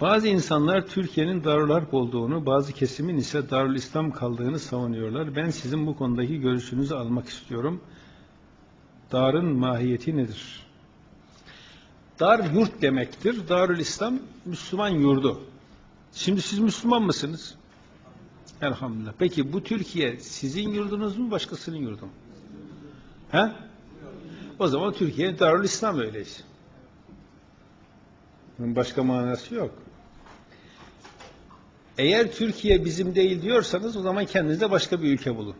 Bazı insanlar Türkiye'nin Darül Harp olduğunu, bazı kesimin ise Darül İslam kaldığını savunuyorlar. Ben sizin bu konudaki görüşünüzü almak istiyorum. Darın mahiyeti nedir? Dar yurt demektir. Darül İslam Müslüman yurdu. Şimdi siz Müslüman mısınız? Elhamdülillah. Peki bu Türkiye sizin yurdunuz mu başkasının yurdu mu? He? O zaman Türkiye Darül İslam öyleyse. Bunun başka manası yok. Eğer Türkiye bizim değil diyorsanız o zaman kendinize başka bir ülke bulun.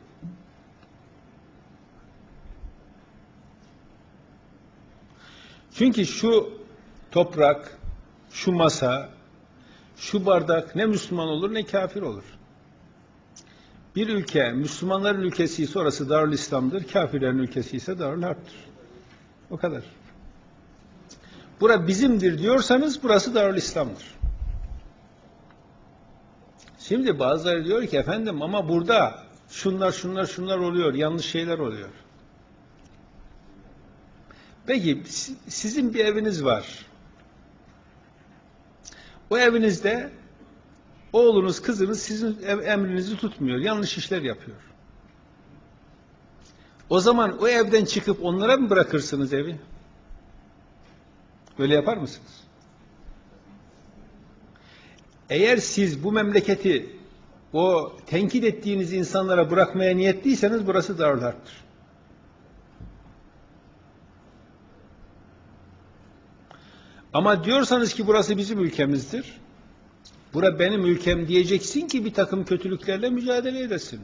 Çünkü şu toprak, şu masa, şu bardak ne Müslüman olur ne kafir olur. Bir ülke Müslümanların ülkesi ise orası Darül İslam'dır, kafirlerin ülkesi ise Darül Harp'tır. O kadar. Bura bizimdir diyorsanız burası Darül İslam'dır. Şimdi bazıları diyor ki efendim ama burada şunlar şunlar şunlar oluyor, yanlış şeyler oluyor. Peki sizin bir eviniz var. O evinizde oğlunuz, kızınız sizin emrinizi tutmuyor, yanlış işler yapıyor. O zaman o evden çıkıp onlara mı bırakırsınız evi? Öyle yapar mısınız? Eğer siz bu memleketi o tenkit ettiğiniz insanlara bırakmaya niyetliyseniz burası Darül Harp'tır. Ama diyorsanız ki burası bizim ülkemizdir. Bura benim ülkem diyeceksin ki bir takım kötülüklerle mücadele edesin.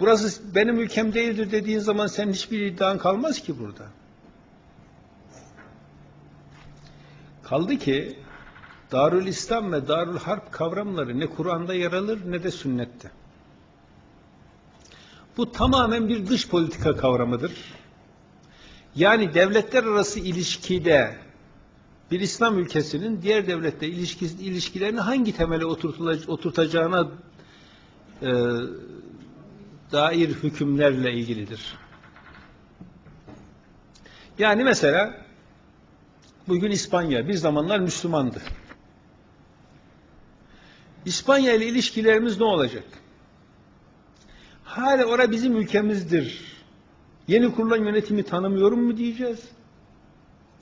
Burası benim ülkem değildir dediğin zaman senin hiçbir iddian kalmaz ki burada. Kaldı ki Darül İslam ve Darül Harp kavramları ne Kur'an'da yer alır ne de sünnette. Bu tamamen bir dış politika kavramıdır. Yani devletler arası ilişkide bir İslam ülkesinin diğer devlette ilişkisi, ilişkilerini hangi temele oturtacağına e, dair hükümlerle ilgilidir. Yani mesela bugün İspanya bir zamanlar Müslümandı. İspanya ile ilişkilerimiz ne olacak? Hala ora bizim ülkemizdir. Yeni kurulan yönetimi tanımıyorum mu diyeceğiz?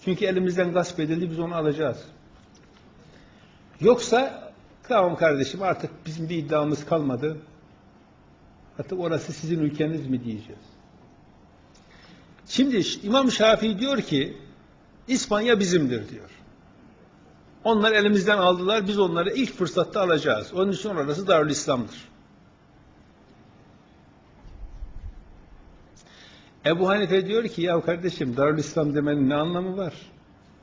Çünkü elimizden gasp edildi biz onu alacağız. Yoksa tamam kardeşim artık bizim bir iddiamız kalmadı. Artık orası sizin ülkeniz mi diyeceğiz. Şimdi İmam Şafii diyor ki İspanya bizimdir diyor. Onlar elimizden aldılar, biz onları ilk fırsatta alacağız. Onun için orası Darül İslam'dır. Ebu Hanife diyor ki ya kardeşim Darül İslam demenin ne anlamı var?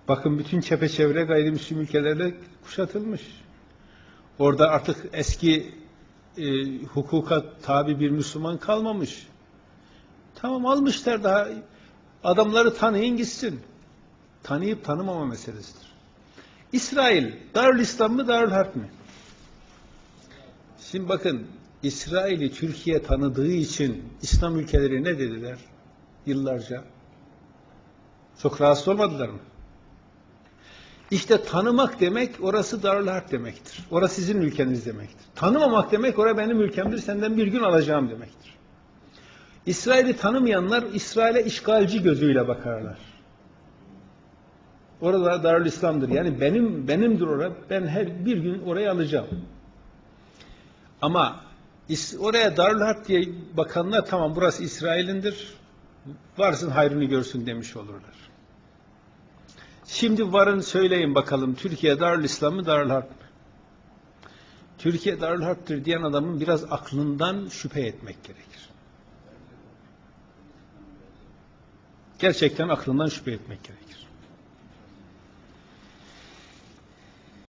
Bakın bütün çepeçevre gayrimüslim ülkelerle kuşatılmış. Orada artık eski e, hukuka tabi bir Müslüman kalmamış. Tamam almışlar daha adamları tanıyın gitsin. Tanıyıp tanımama meselesidir. İsrail Darül İslam mı Darül Harp mi? Şimdi bakın İsrail'i Türkiye tanıdığı için İslam ülkeleri ne dediler? Yıllarca. Çok rahatsız olmadılar mı? İşte tanımak demek orası Darül Harp demektir. Orası sizin ülkeniz demektir. Tanımamak demek orası benim ülkemdir senden bir gün alacağım demektir. İsrail'i tanımayanlar İsrail'e işgalci gözüyle bakarlar. Orada Darül İslam'dır. Yani benim benimdir orada. Ben her bir gün orayı alacağım. Ama oraya Darül Harp diye bakanlar tamam burası İsrail'indir. Varsın hayrını görsün demiş olurlar. Şimdi varın söyleyin bakalım Türkiye Darül İslam mı Darül Harp mı? Türkiye Darül Harp'tır diyen adamın biraz aklından şüphe etmek gerekir. Gerçekten aklından şüphe etmek gerekir.